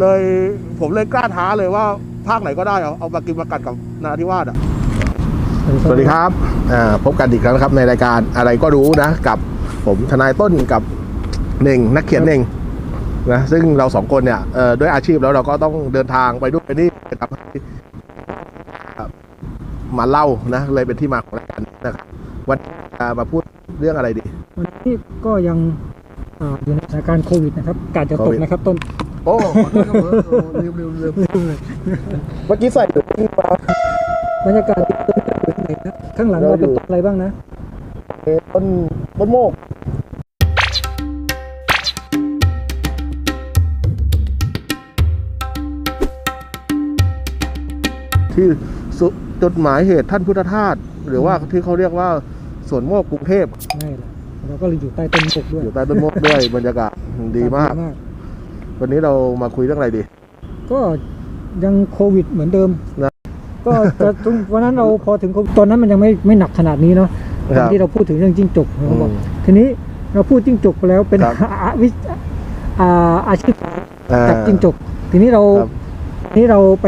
เลยผมเลยกล้าท้าเลยว่าภาคไหนก็ได้เอาเอามากินมากัดกับนาทิวาสอะสวัสดีครับอ่าพบกันอีกครั้งนะครับในรายการอะไรก็รู้นะ กับผมทนายต้นกับเน่งนักเขียนเน่งนะซึ่งเราสองคนเนี่ยเอ่อด้วยอาชีพแล้วเราก็ต้องเดินทางไปด้วยไปนี่ทำให้ครับมาเล่านะเลยเป็นที่มาของรายการนี้นะครับวันนี้จะมาพูดเรื่องอะไรดี วันนี้ก็ยัง อ่าอยู่ในสถานการณ์โควิดนะครับกาดจะโคตกวิดนะครับต้นโอ้ลืมลืมลืมเมื่อกี้ใส่ถุงมาบรรยากาศที่ต้นเป็นยังไงครับข้างหลังเราเป็นต้นอะไรบ้างนะต้นต้นโมกที่สุจดหมายเหตุท่านพุทธทาสหรือว่าที่เขาเรียกว่าสวนโมกกรุงเทพง่าย เลยเราก็เลยอยู่ใต้ต้นบกด้วยอยู่ใต้ต้นโมกด้วยบรรยากาศดีมาก วันนี้เรามาคุยเรื่องอะไรดี ก็ยังโควิดเหมือนเดิมนะก็จะตรงวันนั้นเราพอถึงโควิดตอนนั้นมันยังไม่ไม่หนักขนาดนี้เนาะตคอรันบที่เราพูดถึงเรื่องจิ้งจกเราบอกอืมทีนี้เราพูดจิ้งจกไปแล้วเป็นครับอาวิอ่าอาชีพอ่าจับจิ้งจก ทีนี้เราครับทีนี้เราไป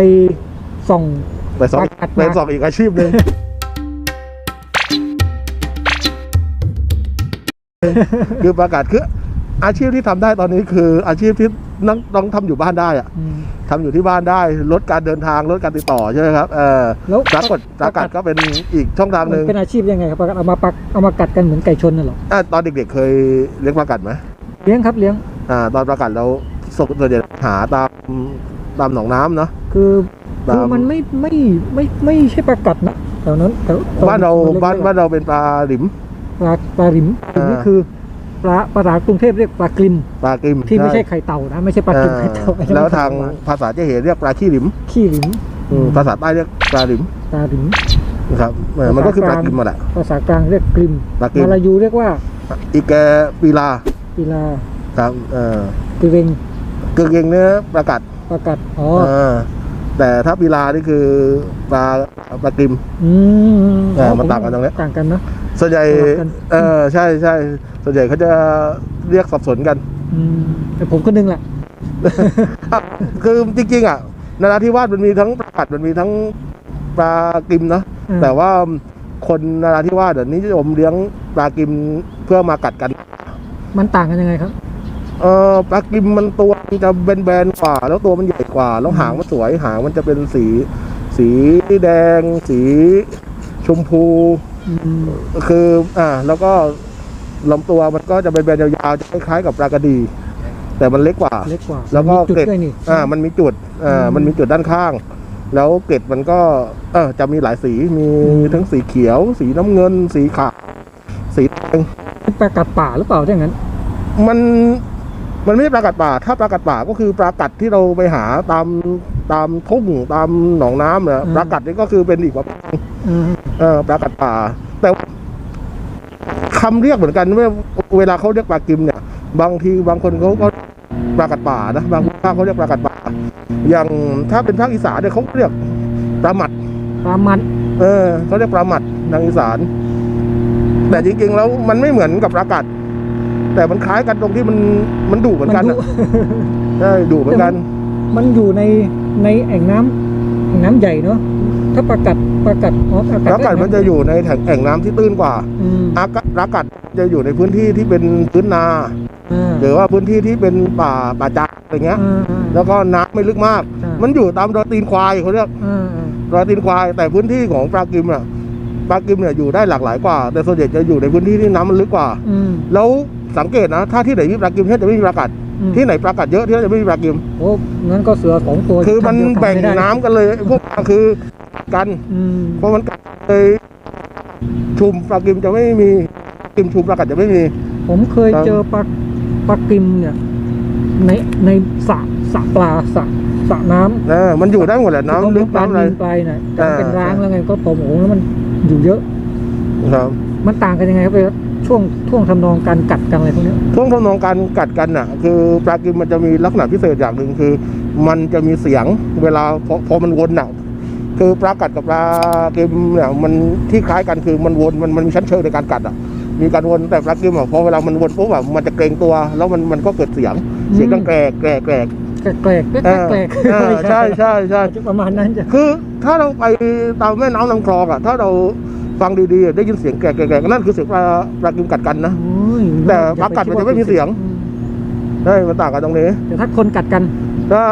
ส่องไปสองประกาศมาไปสองอีกอาชีพหนึ่ง คือประกาศคืออาชีพที่ทำได้ตอนนี้คืออาชีพที่นั่งต้องทำอยู่บ้านได้อะอืมทำอยู่ที่บ้านได้ลดการเดินทางลดการติดต่อใช่ไหมครับเออแล้วปรากฏปรากฏก็เป็นอีกช่องทางหนึ่งมันเป็นอาชีพยังไงครับเอามาปักเอามากัดกันเหมือนไก่ชนน่ะเหรออะตอนเด็กๆเคยเลี้ยงปลากัดไหมเลี้ยงครับเลี้ยงอ่าตอนปลากัดเราส่งส่วนใหญ่หาตามตามหนองน้ำเนาะคือตามคือมันไม่ไม่ไม่ไม่ใช่ปลากัดนะแถวนั้นแถวตอบ้านเราล็กๆบ้านบ้านเราเป็นปลาหลิม ปลาปลาริมริมนี่อ่าคือปลาปลาร้ากรุงเทพเรียกปลากริมปลากริมที่ไม่ใช่ไข่เต่านะไม่ใช่ปลากริมอ่าไข่เต่าอันนั้นแล้วมันทางหวานภาษาเจ๊เหเรียกปลาขี้หลิมขี้ริมอืมภาษาใต้เรียกปลาหลิมปลาริมนะครับเออมันก็คือปลากริมมาแหละภาษากลางเรียกกริมปลากริมมาลายูเรียกว่าอีแกปีลาปีลาครับเออปีเรงกึ่งเองเนื้อปลากัดปลากัดอ๋อเออแต่ถ้าปีลานี่คือปลาปลากริมอืมเออมันต่างกันตรงเนี้ยต่างกันเนอะ ส่วนใหญ่สลับกัน เออใช่ใช่ส่วนใหญ่เขาจะเรียกสับสนกันอืมแต่ผมก็นึงแหละ อะคือจริงๆอะนาราธิวาสมันมีทั้งปลากัดมันมีทั้งปลากริมเนาะอืม แต่ว่าคนนาราธิวาสเดี๋ยวนี้นิยมเลี้ยงปลากริมเพื่อมากัดกัน มันต่างกันยังไงครับ เออปลากริมมันตัวมันจะแบนๆกว่า แล้วตัวมันใหญ่กว่า แล้วหางมันสวยหางมันจะเป็นสี สีแดง สีชมพูอืม คืออ่าแล้วก็ลำตัวมันก็จะเป็นแบนๆยาวๆจะคล้ายๆกับปลากระดี แต่มันเล็กกว่า เล็กกว่าแล้วก็มีจุดเกล็ดด้วยนี่ อ่ามันมีจุดอ่าอืมมันมีจุดด้านข้าง แล้วเกล็ดมันก็เออจะมีหลายสีมีอืมทั้งสีเขียว สีน้ำเงิน สีขาวสีแดง เป็นปลากัดป่าหรือเปล่าถ้าอย่างนั้น มันมันไม่ใช่ปลากัดป่า ถ้าปลากัดป่าก็คือปลากัดที่เราไปหาตาม ตามทุ่งตามหนองน้ำเนี่ยอืมปลากัดนี่ก็คือเป็นอีกประเภทอืมเออปลากัดป่า แต่ว่าคำเรียกเหมือนกันเมื่อเวลาเขาเรียกปลากิมเนี่ย บางทีบางคนเขาก็ปลากัดป่านะบางภาคเขาเรียกปลากัดป่า อย่างถ้าเป็นภาคอีสานเนี่ยเขาเรียกปลาหมัด ปลามันเออเขาเรียกปลาหมัดทางอีสาน แต่จริงๆแล้วมันไม่เหมือนกับปลากัด แต่มันคล้ายกันตรงที่มันมันดุเหมือนกันดุอะใช่ดุเหมือนกัน มันอยู่ใน ในแอ่งน้ำแอ่งน้ำใหญ่เนาะถ้าปลากัดปลากัดอ๋อปลากัดมันจะอยู่ในแถงแอ่งน้ำที่ตื้นกว่าอืมอากาปลากัดจะอยู่ในพื้นที่ที่เป็นพื้นนา อ่าหรือว่าพื้นที่ที่เป็นป่าป่าจากอะไรเงี้ย อ่าอ่า แล้วก็น้ำไม่ลึกมากใช่มันอยู่ตามรอยตีนควายเขาเรียกอ่าอ่ารอยตีนควาย แต่พื้นที่ของปลากิมอะปลากิมเนี่ยอยู่ได้หลากหลายกว่า แต่ส่วนใหญ่จะอยู่ในพื้นที่ที่น้ำมันลึกกว่า อืมแล้วสังเกตนะ ถ้าที่ไหนมีปลากิมที่จะไม่มีปลากัดอืม ที่ไหนปลากัดเยอะที่นั่นจะไม่มีปลากิมโอ้งั้นก็เสือสองตัวคือมันทำเดียวกัแบ่งไม่ได้น้ำกันเลยพวกปลาคือกันอืมเพราะมันกัดเลยชุมปลากิมจะไม่มีกิมชุมปลากัดจะไม่มี ผมเคยครับเจอปลาปลากิมเนี่ย ในในสระสระปลาสระสระน้ำนะมันอยู่ได้หมดแหละน้ำลึกปลาน้ำอะไรดินไปน่ะแต่มันเป็นอ่าร้างแล้วไงก็พอโหแล้วมันอยู่เยอะครับมันต่างกันยังไงครับไป ช่วงช่วงทำนองการกัดกันอะไรพวกเนี้ยช่วงทำนองการกัดกันน่ะ คือปลากิมมันจะมีลักษณะพิเศษอย่างหนึ่งคือ มันจะมีเสียงเวลาพอพอมันวนน่ะคือปลากัดกับปลากิมเนี่ยมันที่คล้ายกันคือมันวนมันมันมีชั้นเชิงในการกัดอะ มีการวนแต่ปลากิมอะพอเวลามันวนปุ๊บแบบมันจะเกรงตัว แล้วมันมันก็เกิดเสียงเสียงดังแกรกแกรกแกรกแกลกแกลกแกลกเออแกลกเออใช่ใช่ใช่ประมาณนั้นจะคือถ้าเราไปตามแม่น้ำลำคลองอะถ้าเรา ฟังดีๆอะได้ยินเสียงแกรกๆนั่นคือเสียงปลาปลากิมกัดกันนะ โอ้ยแต่ปลากัดมันจะไม่มีเสียงอืมใช่มันต่างกันตรงนี้ แต่ถ้าคนกัดกัน ถ้า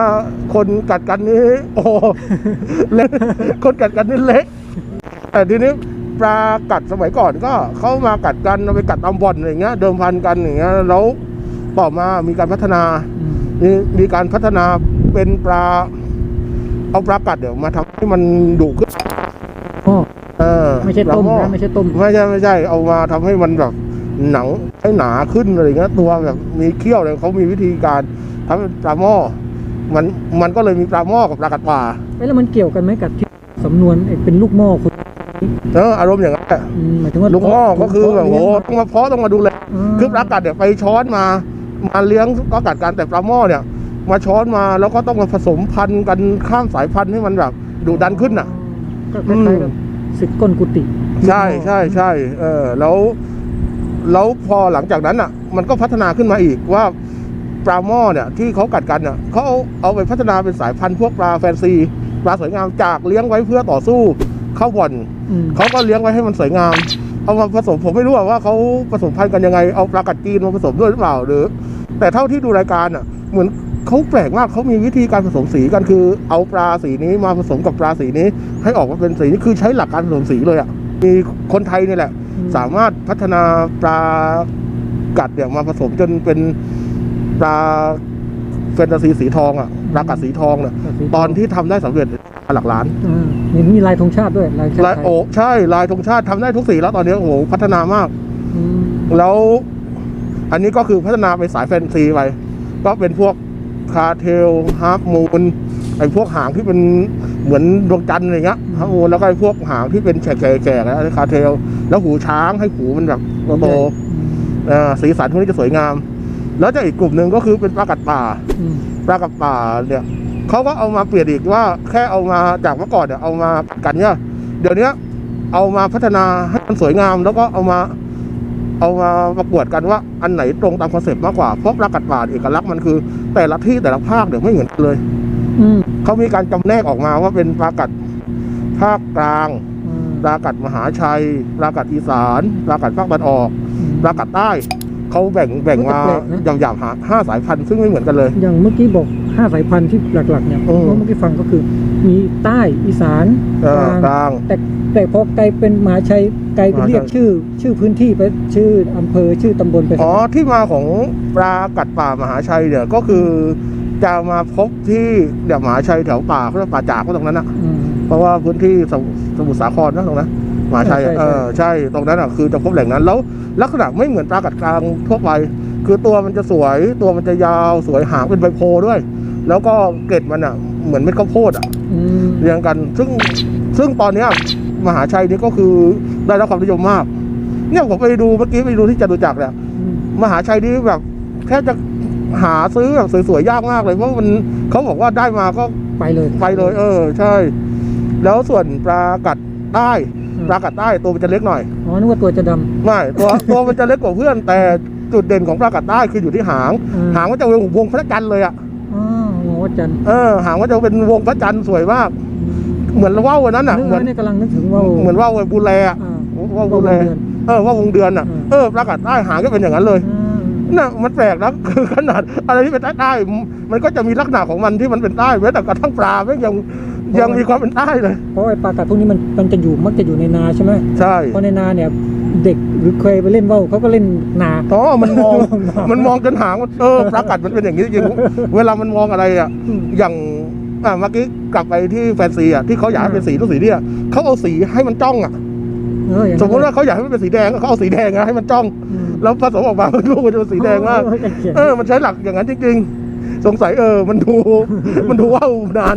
คนกัดกันนี้ โอ้โหเล็กคนกัดกันนี่เล็กแต่ทีนี้ปลากัดสมัยก่อนก็เขามากัดกันเอาไปกัดตามบ่อนอะไรเงี้ย เดิมพันกันอย่างเงี้ยแล้วต่อมามีการพัฒนาอืมมีมีการพัฒนาเป็นปลา เอาปลากัดเดี๋ยวมาทำให้มันดุขึ้นอ๋อ เออไม่ใช่ต้มปลาหอนะไม่ใช่ต้ม ไม่ใช่ไม่ใช่เอามาทำให้มันแบบหนังให้หนาขึ้นอะไรเงี้ยตัวแบบมีเขี้ยวเลยเขามีวิธีการทำเป็นปลาหม้อมันมันก็เลยมีปลาหม้อกับปลากัดป่าเอ้ยแล้วมันเกี่ยวกันไหมกับที่สำนวนไอ้เป็นลูกหม้อคุณเอออารมณ์อย่างนั้นแหละอืมหมายถึงว่าลูกหม้อก็คือแบบโอ้โหเลี้ยงต้องมาเพาะต้องมาดูแลคือปลากัดเนี่ยไปช้อนมา มาเลี้ยงก็กัดกันแต่ปลาหม้อเนี่ย มาช้อนมาแล้วก็ต้องมาผสมพันธุ์กันข้ามสายพันธุ์ให้มันแบบดุดันขึ้นอะก็คล้ายๆกับ สิทธิ์ก้นกุฏิใช่ใช่ใช่เออแล้วแล้วพอหลังจากนั้นอะ มันก็พัฒนาขึ้นมาอีกว่าปลาหม้อเนี่ยที่เขากัดกันอะเขาเอาเอาไปพัฒนาเป็นสายพันธุ์พวกปลาแฟนซีปลาสวยงามจากเลี้ยงไว้เพื่อต่อสู้เข้าบ่อนอืมเขาก็เลี้ยงไว้ให้มันสวยงาม เอามาผสมผมไม่รู้อะว่าเขาผสมพันธุ์กันยังไงเอาปลากัดจีนมาผสมด้วยหรือเปล่าหรือ แต่เท่าที่ดูรายการอะ เหมือน เขาแปลกมากเขามีวิธีการผสมสีกันคือ เอาปลาสีนี้มาผสมกับปลาสีนี้ ให้ออกมาเป็นสีนี้คือใช้หลักการผสมสีเลยอะมีคนไทยนี่แหละอืมสามารถพัฒนาปลากัดเนี่ยมาผสมจนเป็นปลาแฟนตาซีสีทองอะปลากัดสีทองเนี่ยตอนที่ทำได้สำเร็จหลักล้านอ่าเห็นมีลายธงชาติด้วยลายชาติลายไทยโอ้ใช่ลายธงชาติทำได้ทุกสีแล้วตอนนี้โอ้โหพัฒนามากอืมแล้วอันนี้ก็คือพัฒนาไปสายแฟนซีไปก็เป็นพวก คาเทลฮาร์ฟมูนไอ้พวกหางที่เป็นเหมือนดวงจันทร์อะไรเงี้ยฮาร์ฟมูนแล้วก็ไอ้พวกหางที่เป็นแฉกๆแก่ๆนะคาเทล แล้วหูช้างให้หูมันแบบโตๆอ่าสีสันพวกนี้จะสวยงาม แล้วจะอีกกลุ่มหนึ่งก็คือเป็นปลากัดป่าอืมปลากับป่าเนี่ยเขาก็เอามาเปลี่ยนอีกว่าแค่เอามาจากเมื่อก่อนเนี่ยเอามากันเนี่ยเดี๋ยวเนี้ยเอามาพัฒนาให้มันสวยงาม แล้วก็เอามา เอามาประกวดกันว่าอันไหนตรงตามคอนเซ็ปต์มากกว่าเพราะปลากัดป่าเอกลักษณ์มันคือ แต่ละที่แต่ละภาคเดี๋ยวไม่เหมือนกันเลยอืมเขามีการจำแนกออกมาว่าเป็นปลากัดภาคกลางอืมปลากัดมหาชัยปลากัดอีสานปลากัดภาคตะวันออกปลากัดใต้เขาแบ่งแบ่งมาอย่างหยาบๆหาห้าสายพันธุ์ซึ่งไม่เหมือนกันเลย อย่างเมื่อกี้บอกห้าสายพันธุ์ที่หลักๆเนี่ยอืมเมื่อกี้ฟังก็คือ มีใต้อีสานเออกลางแต่ แต่พอไกลเป็นมหาชัยไกลไปมหาชัยเรียกชื่อ ชื่อพื้นที่ไปชื่ออำเภอชื่อตำบลไปอ๋อที่มาของปลากัดป่ามหาชัยเนี่ยก็คือจะมาพบที่เดี๋ยวมหาชัยแถวป่าเขาเรียกป่าจากก็ตรงนั้นนะมเพราะว่าพื้นที่สมุสมุทรสาครนะตรงนั้นมหาชัยอะใช่ใช่เออใช่ตรงนั้นอะคือจะพบแหล่งนั้นแล้วลักษณะไม่เหมือนปลากัดกลางทั่วไป คือตัวมันจะสวยตัวมันจะยาวสวยหางเป็นใบโพด้วย แล้วก็เกล็ดมันอะ เหมือนเม็ดข้าวโพดอะอืมเรียงกัน ซึ่งซึ่งตอนเนี้ย มหาชัยนี่ก็คือได้รับความนิยมมาก เนี่ยผมไปดูเมื่อกี้ไปดูที่จตุจักรเนี่ยอืมมหาชัยนี่แบบแค่จะหาซื้อแบบสวยๆยากมากเลยเพราะมันเขาบอกว่าได้มาก็ไปเลยไปเลย เออ ใช่ แล้วส่วนปลากัดใต้ปลากัดใต้ตัวมันจะเล็กหน่อยอ๋อนึกว่าตัวจะดไม่ตัวตัวมันจะเล็กกว่าเพื่อน แต่จุดเด่นของปลากัดใต้คืออยู่ที่หางำอืมหางมันจะเป็นวงพระจันทร์เลยอะอ๋อหมอวัดจันทร์เออหางมันจะเป็นวงพระจันทร์สวยมาก เหมือนว่าวอันนั้นอะนึกเหมือนว่าเนี่ยกำลังนึกถึงว่าวเหมือนว่าวบูแลอะอ่าว่าวว่าวบูแลเดือนเออว่าวงเดือนอะอืมเออปลากัดใต้หางก็เป็นอย่างนั้นเลยอืมน่ะมันแปลกนะคือขนาดอะไรที่เป็นใต้ใต้มันก็จะมีลักษณะของมันที่มันเป็นใต้แม้แต่กระทั่งปลาแม่งยังยังมีความเป็นใต้เลย เพราะไอ้ปลากัดพวกนี้มันมันจะอยู่มักจะอยู่ในนาใช่ไหมใช่เพราะในนาเนี่ยเด็กหรือเคยไปเล่นว่าวเขาก็เล่นนาอ๋อมันมองมันมองจนหางมันเออปลากัดมันเป็นอย่างนี้จริงๆเวลามันมองอะไรอะอืมอย่าง อะเมื่อกี้กลับไปที่แฟนซีอะที่เขาอยากให้เป็นสีทุกสีเนี่ยเขาเอาสีให้มันจ้องอะเอออย่างสนั้นมมติว่าเขาอยากให้มันเป็นสีแดงเขาเอาสีแดงอะให้มันจ้อง อืมแล้วผสมออกมาลูกมันจะเป็นสีแดงมาก เออใกล้เคียง เออ มันใช้หลักอย่างนั้นจริงๆ สงสัยเออ มันดู มันดูว่าวนาน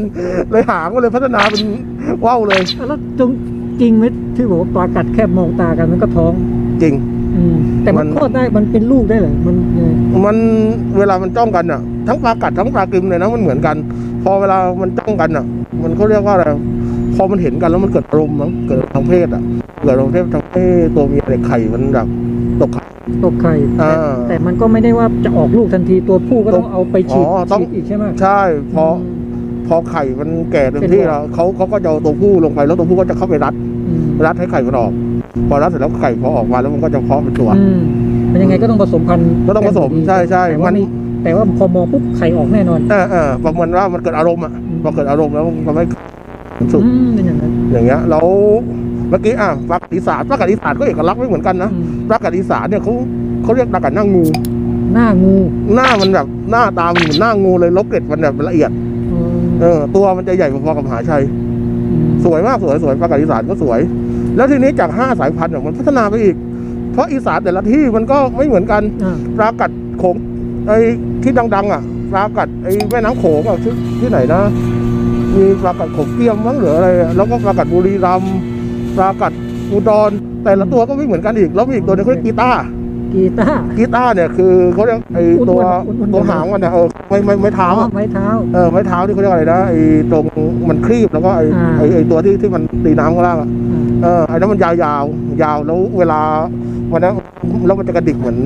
เลยหางมันเลยพัฒนาเป็นว่าวเลย แล้วจงจริงไหมที่บอกว่าปลากัดแค่มองตากันมันก็ท้อง จริงอืม แต่มันมันคลอดได้มันเป็นลูกได้เหรอมันเออมันเวลามันจ้องกันอะ ทั้งปลากัดทั้งปลากริมเลยนะมันเหมือนกัน พอเวลามันจ้องกันอะ มันเขาเรียกว่าอะไรพอมันเห็นกันแล้วมันเกิดอารมณ์มั้งเกิดทางเพศอะเกิดทางเพศทำให้ตัวเมียในยไข่มันแบบตกไข่ ตกไข่แต่อ่าแต่มันก็ไม่ได้ว่าจะออกลูกทันทีตัวผู้ก็ต้องเอาไปฉีดอ๋อต้อง ฉีดอีกใช่ไหมใช่พอพอไข่มันแก่เต็มที่แล้วเขาเขาก็จะเอาตัวผู้ลงไปแล้วตัวผู้ก็จะเข้าไปรัด อืมรัดให้ไข่มันออก พอรัดเสร็จแล้วไข่พอออกมาแล้วมันก็จะเพาะเป็นตัว อืมเป็นยังไงก็ต้องผสมพันธุ์ก็ต้องผสมกันยู่ดีใช่ใช่แต่ว่ามันไแต่ว่าพอมองปุ๊บไข่ออกแน่นอนเออเออประมาณว่ามันเกิดอารมณ์อะอืมพอเกิดอารมณ์แล้วมันไม่สุกอืมเป็นอย่างนั้นอย่างเงี้ยแล้วเมื่อกี้อะปลากัดอีสานปลากัดอีสานก็เอกลักษณ์ไม่เหมือนกันนะอืมปลากัดอีสานเนี่ยเขาเขาเรียกปลากัดหน้างู หน้างูหน้ามันแบบหน้าตามันเหมือนหน้างูเลยแลบเกล็ดมันแบบละเอียดอืมเออตัวมันจะใหญ่พอๆกับมหาชัยอืมสวยมากสวยสวยปลากัดอีสานก็สวย แล้วทีนี้จากห้าสายพันธุ์เนี่ยมันพัฒนาไปอีก เพราะอีสานแต่ละที่มันก็ไม่เหมือนกันอ่าปลากัดโขงไอ้ที่ดัง ๆ อะปลากัดไอ้แม่น้ำโขงอะที่ที่ไหนนะมีปลากัดโขงเกียมมั้งหรืออะไรอะแล้วก็ปลากัดบุรีรัมย์ปลากัดอุดร แต่ละตัวก็ไม่เหมือนกันอีก แล้วมีอีกตัวหนึงเขาเรียกกีตาร์กีตาร์กีตาร์เนี่ยคือเขาเรียกไอ้ตัวอ้วนๆอ้วนๆตัวหางมันเนี่ยเออไม่ไม่ไม่เท้าอ๋ออะไม้เท้าเออไม้เท้าที่เขาเรียกอะไรนะไอ้ตรงมันครีบแล้วก็ไอ้อ่าไอ้ไอ้ตัวที่ที่มันตีน้ำข้างล่างอะอ่า เออไอ้นั้นมันยาวๆยาวแล้วเวลาวันนั้นแล้วมันจะกระดิกเหมือน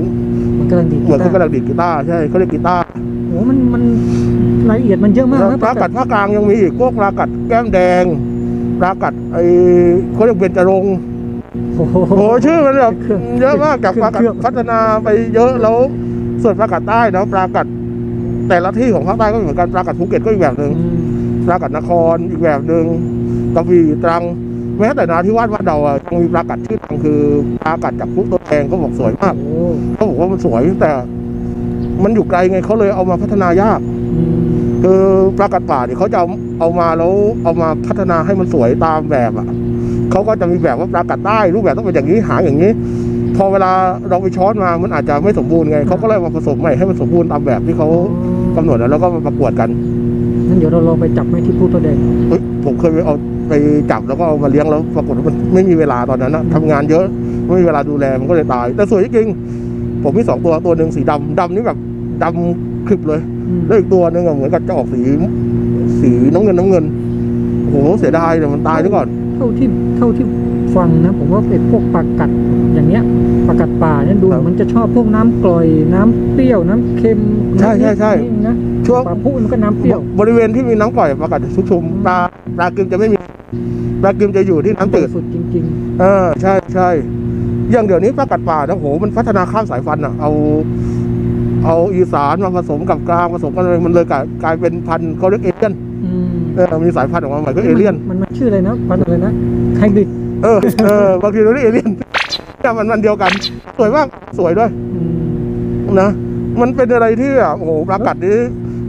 มันกำลังดีดเหมือนกีเขาตาร์กำลังดีดกีตาร์ใช่เขาเรียกกีตาร์โอ้มันมันรายละเอียดมันเยอะมากแล้วนะปลากัดภาคกลางยังมีอีกพวกปลากัดแก้มแดงปลากัดไอ้เขาเรียกเบญจรงค์โอ้โหโอ้โหชื่อมันแบบเครื่องเยอะมากจากปลากัดเครื่องพัฒนาไปเยอะแล้ว ส่วนปลากัดใต้นะปลากัด แต่ละที่ของภาคใต้ก็ไม่เหมือนกันปลากัดภูเก็ตก็อีกแบบหนึ่งอืมปลากัดนครอีกแบบหนึ่งกระบี่ตรัง แม้แต่นาที่วาดวัดเดาอะยังมีปลากัดชื่อดังคือปลากัดจากพุตัวแดงเขาบอกสวยมากโอ้เขาบอกว่ามันสวยแต่ มันอยู่ไกลไงเขาเลยเอามาพัฒนายากอืมคือปลากัดป่าเนี่ยเขาจะเอาเอามาแล้วเอามาพัฒนาให้มันสวยตามแบบอะเขาก็จะมีแบบว่าปลากัดใต้รูปแบบต้องเป็นอย่างนี้หางอย่างนี้ พอเวลาเราไปช้อนมามันอาจจะไม่สมบูรณ์ไงเขาก็เลยมาผสมใหม่ให้มันสมบูรณ์ตามแบบที่เขากำหนดแล้วก็มาประกวดกันงั้นเดี๋ยวเราลองไปจับไหมที่พูดตัวแดงเฮ้ยผมเคยไปเอา ไปจับแล้วก็เอามาเลี้ยงแล้วปรากฏว่ามันไม่มีเวลาตอนนั้นนะทำงานเยอะไม่มีเวลาดูแลมันก็เลยตาย แต่สวยจริงๆผมมีสองตัวตัวหนึ่งสีดำดำนี่แบบดำคลิบเลยอืมแล้วอีกตัวหนึ่งอะเหมือนกับจะออกสีสีน้ำเงินน้ำเงินโอ้โหเสียดายเลยมันตายซะก่อน เท่าที่เท่าที่ฟังนะ ผมว่าเป็นพวกปลากัดอย่างเนี้ยปลากัดป่าเนี่ยดูครับมันจะชอบพวกน้ำกร่อยน้ำเปรี้ยวน้ำเค็มใช่ใช่ใช่นิดๆนะช่วงปลาพุมันก็น้ำเปรี้ยว บริเวณที่มีน้ำกร่อยปลากัดชุกชุมปลาปลากิมจะไม่มี ปลากิมจะอยู่ที่น้ำจืดสุดจริงเออใช่ใช่อย่างเดี๋ยวนี้ปลากัดป่านะโหมันพัฒนาข้ามสายพันธุ์อะเอา เอาอีสานมาผสมกับกลางผสมกันเลยมันเลยกลายกลายเป็นพันธุ์เขาเรียกเอเลี่ยนๆอืมเออมีสายพันธุ์ออกมาใหม่ก็เอเลี่ยน มันมันชื่ออะไรนะพันธุ์อะไรนะไฮบริดเออเออบางทีเราเรียกเอเลี่ยนแต่มันมันเดียวกัน สวยมากสวยด้วย อืมนะมันเป็นอะไรที่แบบโอ้โหปลากัดนี้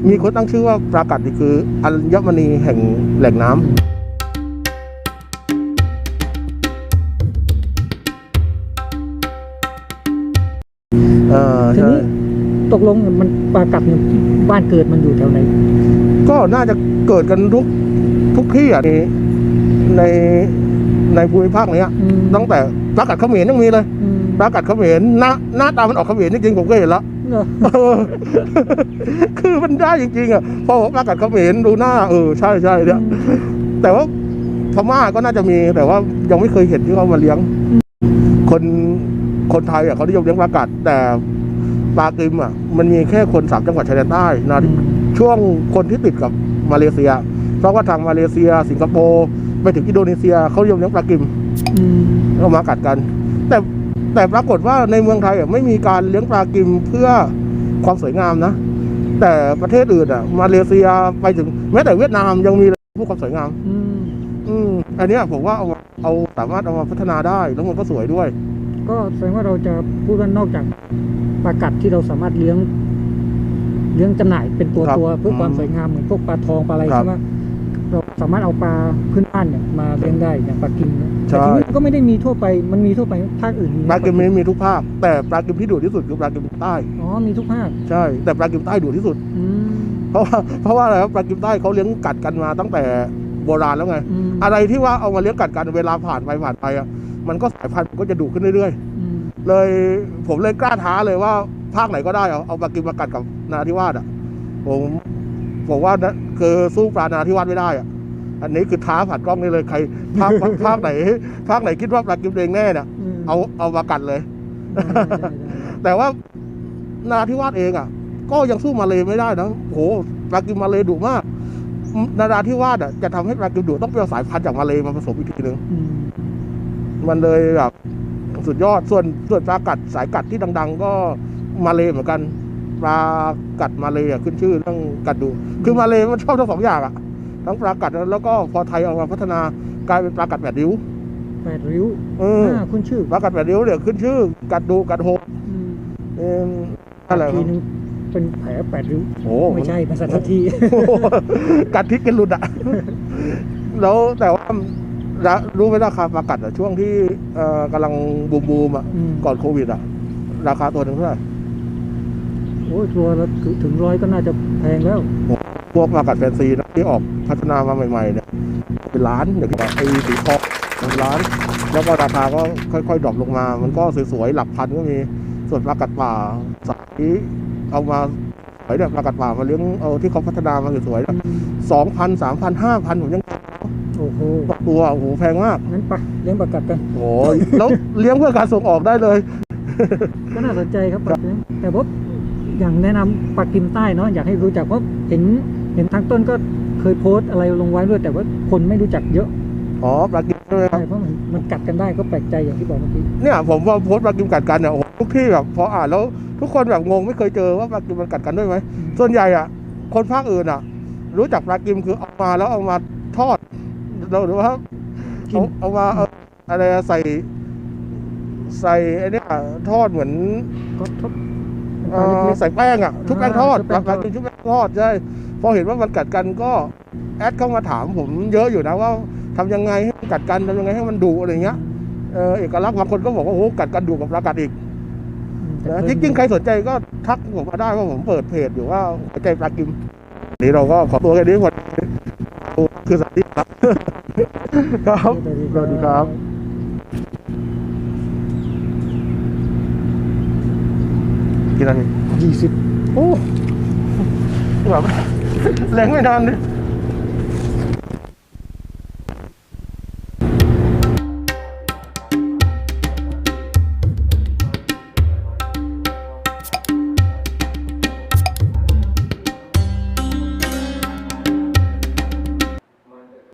มีคนตั้งชื่อว่าปลากัดนี่คืออัญมณีแห่งแหล่งน้ำ เออทีใช่นี้ตกลงมันปลากัดเนี่ยบ้านเกิดมันอยู่แถวไหนก็น่าจะเกิดกันทุกทุกที่อะในในในภูมิภาคเนี้ยอืมตั้งแต่ปลากัดเขมรยังมีเลยอืมปลากัดเขมรหน้าหน้าตามันออกเขมรจริงๆผมก็เห็นแล้วเหรอเออคือมันได้จริงๆอะพอบอกปลากัดเขมรดูหน้าเออใช่ใช่เนี่ยแต่ว่าพม่าก็น่าจะมีแต่ว่ายังไม่เคยเห็นที่เขามาเลี้ยง คน คนไทยอะเขานิยมเลี้ยงปลากัด แต่ปลากริมอะมันมีแค่คนสามจังหวัดชายแดนใต้นะอืมช่วงคนที่ติดกับมาเลเซีย เพราะว่าทางมาเลเซีย สิงคโปร์ไปถึงอินโดนีเซียเขานิยมเลี้ยงปลากริมอืมแล้วมากัดกัน แต่แต่ปรากฏว่าในเมืองไทยอะไม่มีการเลี้ยงปลากริมเพื่อความสวยงามนะ แต่ประเทศอื่นอะ มาเลเซียไปถึงแม้แต่เวียดนามยังมีเพื่อความสวยงาม อืมอืมอันเนี้ยผมว่าเอาเอาสามารถเอามาพัฒนาได้แล้วมันก็สวยด้วย ก็แสดงว่าเราจะพูดว่านอกจากปลากัดที่เราสามารถเลี้ยง เลี้ยงจำหน่ายเป็นตัวครับตัวเพื่อความอืม สวยงามเหมือนพวกปลาทองปลาอะไรครับใช่ไหมเราสามารถเอาปลาพื้นบ้านเนี่ยมาเลี้ยงได้อย่างปลากิมเนี่ยใช่แต่ทีนี้ก็ไม่ได้มีทั่วไปมันมีทั่วไปภาคอื่นมีปลากิมมีมีทุกภาคแต่ปลากิมที่ดุที่สุดคือปลากิมใต้ อ๋อมีทุกภาคใช่ แต่ปลากิมใต้ดุที่สุด อืมเพราะว่าเพราะว่าอะไรครับปลากิมใต้เขาเลี้ยงกัดกันมาตั้งแต่โบราณแล้วไงอืมอะไรที่ว่าเอามาเลี้ยงกัดกันเวลาผ่านไปผ่านไปอะ มันก็สายพันธุ์มันก็จะดุขึ้นเรื่อยอืมๆเลยผมเลยกล้าท้าเลยว่าภาคไหนก็ได้เอาเอาปลากิมมากัดกับนาทิวาสอะผมผมว่านะคือสู้ปลานาทิวาสไม่ได้อะอันนี้คือท้าผ่านกล้องนี่เลยใครภาคภาคไหนภาคไหนคิดว่าปลากิมเองแน่เนี่ยมเอาเอามากัดเลยได้ได้ได้แต่ว่านาทิวาสเองอะ ก็ยังสู้มาเลยไม่ได้นะโหปลากิมมาเลยดุมากนาราธิวาสอะจะทำให้ปลากิมดุต้องไปเอาสายพันธุ์จากมาเลยมาผสมอีกทีหนึ่งอื มมันเลยแบบสุดยอดส่วนส่วนปลากัดสายกัดที่ดัง ๆ ก็มาเลยเหมือนกันปลากัดมาเลยอะขึ้นชื่อเรื่องกัดดุคือมาเลยมันชอบทั้งสองอย่างอะ ทั้งปลากัดแล้วก็พอไทยเอามาพัฒนากลายเป็นปลากัดแปดริ้วแปดริ้วเอออ่าคุณชื่อปลากัดแปดริ้วเนี่ยขึ้นชื่อ กัดดุกัดโหดอืมเอออะไรคทีรับนึงเป็นแผลแปดริ้วโอ้ไม่ใช่เป็นสัตว์ทีโอ้โหกัดพริกกันหลุดอะแล้วแต่ว่า ละรู้ไหมราคาปลากัดอะช่วงที่เอ่อกำลังบูมบูมๆอะอืม ก่อนโควิดอะราคาตัวหนึ่งเท่าไหร่โอ้ยตัวละถึงร้อยก็น่าจะแพงแล้ว พวกปลากัดแฟนซีนะที่ออกพัฒนามาใหม่ๆเนี่ยเป็นล้านอย่างแบบไอ้สีทองเป็นล้าน แล้วก็ราคาก็ค่อยๆดรอปลงมา มันก็สวยๆหลักพันก็มีส่วนปลากัดป่าสายเอามาสวยเนี่ยปลากัดป่ามาเลี้ยงเอาที่เขาพัฒนามาสวยๆเนี่ย สองพันสามพันห้าพันผมยัง โอ้โหต่อตัวโอ้โหแพงมากงั้นไปเลี้ยงปลากัดกันโอ้ยแล้วเลี้ยงเพื่อการส่งออกได้เลย ก็น่าสนใจครับปลาเลี้ยงแต่พบอย่างแนะนำปลากิมใต้เนาะอยากให้รู้จักเพราะเห็นเห็นทางต้นก็เคยโพสต์อะไรลงไว้ด้วยแต่ว่าคนไม่รู้จักเยอะอ๋อปลากิมใช่ไหมครับ ใช่เพราะมันมันกัดกันได้ก็แปลกใจอย่างที่บอกเมื่อกี้เนี่ยผมว่าโพสต์ปลากิมกัดกันเนี่ยโอ้โหทุกที่แบบพออ่านแล้วทุกคนแบบงงไม่เคยเจอว่าปลากิมมันกัดกันด้วยไหมส่วนใหญ่อะ คนภาคอื่นอะ รู้จักปลากิมคือเอามาแล้วเอามาทอด เราหรือว่ากิเอานเอามาเอาอะไรอะใส่ ใส่ไอ้เนี่ยทอดเหมือนก็ทดเอ่อใส่แป้งอะทุบแป้งทอดปอ่าลาปลากิมชุบแป้งทอดใช่พอเห็นว่ามันกัดกันก็แอดเข้ามาถามผมเยอะอยู่นะว่าทำยังไงให้มันกัดกันทำยังไงให้มันดุอะไรเงี้ยเออเอกลักษณ์บางคนก็บอกว่าโอ้โหกัดกันดุกับปลากัดอีกแต่นะเพิ่จริงๆ ใครสนใจก็ทักผมมาได้ว่าผมเปิดเพจอยู่ว่าหัวใจปลากิมนี่เราก็ขอตัวแค่นี้หม ดคือสันติครับครับสวัสดีครับกินอะไรยี่สิบโอ้แบบแรงไม่นานเลย